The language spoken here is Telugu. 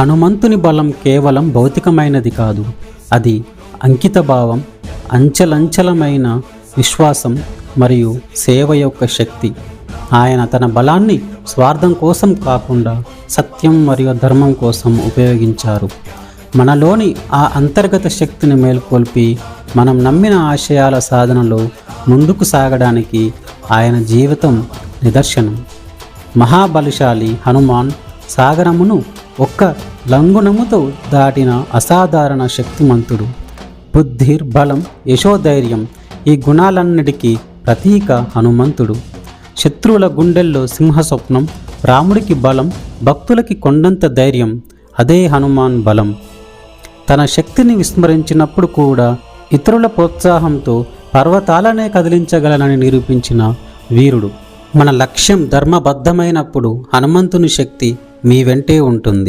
హనుమంతుని బలం కేవలం భౌతికమైనది కాదు. అది అంకితభావం అంచెలంచెలమైన విశ్వాసం మరియు సేవ యొక్క శక్తి. ఆయన తన బలాన్ని స్వార్థం కోసం కాకుండా సత్యం మరియు ధర్మం కోసం ఉపయోగించారు. మనలోని ఆ అంతర్గత శక్తిని మేల్కొల్పి మనం నమ్మిన ఆశయాల సాధనలో ముందుకు సాగడానికి ఆయన జీవితం నిదర్శనం. మహాబలిశాలి హనుమాన్ సాగరమును ఒక్క లంగునముతో దాటిన అసాధారణ శక్తిమంతుడు బుద్ధిర్ బలం యశోధైర్యం ఈ గుణాలన్నిటికీ ప్రతీక హనుమంతుడు. శత్రువుల గుండెల్లో సింహ స్వప్నం రాముడికి బలం భక్తులకి కొండంత ధైర్యం అదే హనుమాన్ బలం. తన శక్తిని విస్మరించినప్పుడు కూడా ఇతరుల ప్రోత్సాహంతో పర్వతాలనే కదిలించగలనని నిరూపించిన వీరుడు. మన లక్ష్యం ధర్మబద్ధమైనప్పుడు హనుమంతుని శక్తి మీ వెంటే ఉంటుంది.